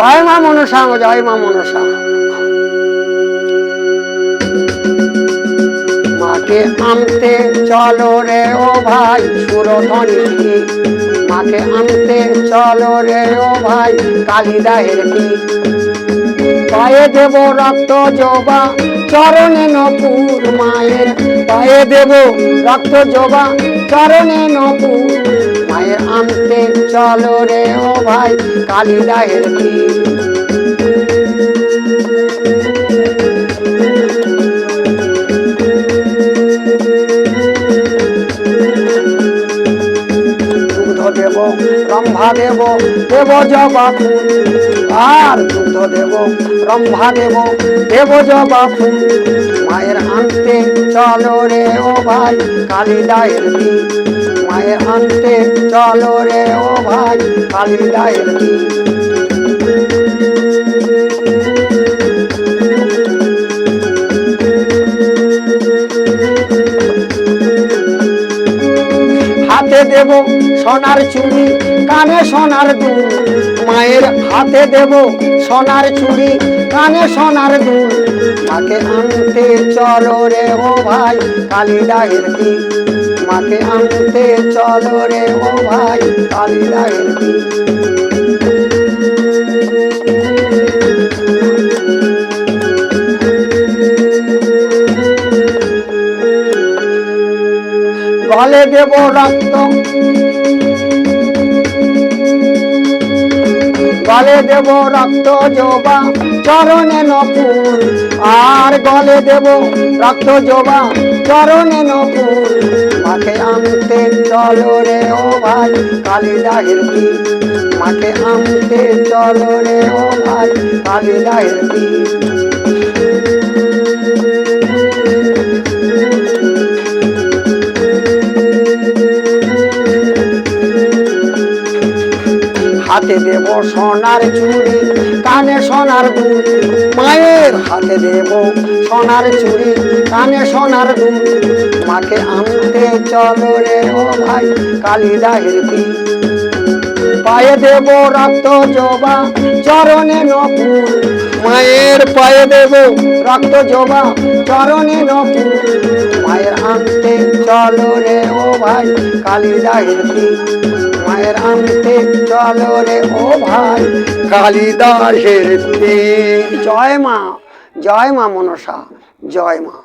জয় মা মনসা, জয় মা মনসা। মাকে আনতে চলো রে ও ভাই সুরধনী মাকে আনতে চলো রে ও ভাই কালিদাহের কি। পায়ে দেব রক্ত জবা, চরণে নপুর মায়ের। পায়ে দেব রক্ত জবা, চরণে নপুর চলো রে ও ভাই কালিদাহের দুগ্ধ দেব রম্ভা দেব দেব জবা ফুল আর দুগ্ধ দেব রম্ভা দেব দেব জবা মায়ের আনতে চলো রে ও ভাই কালিদায়ের দি মায়ের আনতে চলো রে ও ভাই কালিদায়ের দি হাতে দেব সোনার চুড়ি, কানে সোনার দুল। মায়ের হাতে দেব সোনার চুড়ি, কানে সোনার দুল। মাকে আনতে চলো রে ও ভাই কালিদাহের দি মাকে আনতে চলো রে ও ভাই কালিদাহের দি গলে দেব রক্ত। গলে দেব রক্ত জবা, চরণে নপুর আর গলে দেব রক্ত জবা, চরণে নপুর মাকে আনতে চলো রে ও ভাই কালিদাহের কি? মাকে আনতে চলো রে ও ভাই কালিদাহের কি? দেব সোনার চুড়ি, কানে সোনার দুল মায়ের হাতে দেব সোনার চুড়ি, কানে সোনার দুল মাকে আনতে চলো রে ও ভাই কালিদাহের দি পায়ে দেব রক্ত জবা, চরণে নপুর মায়ের পায়ে দেব রক্ত জবা, চরণে নপুর মায়ের আনতে চলো রে ও ভাই কালিদাহের দি মায়ের আনতে চলো রে ও ভাই। কালিদাসের জয় মা জয় মা মনসা জয় মা।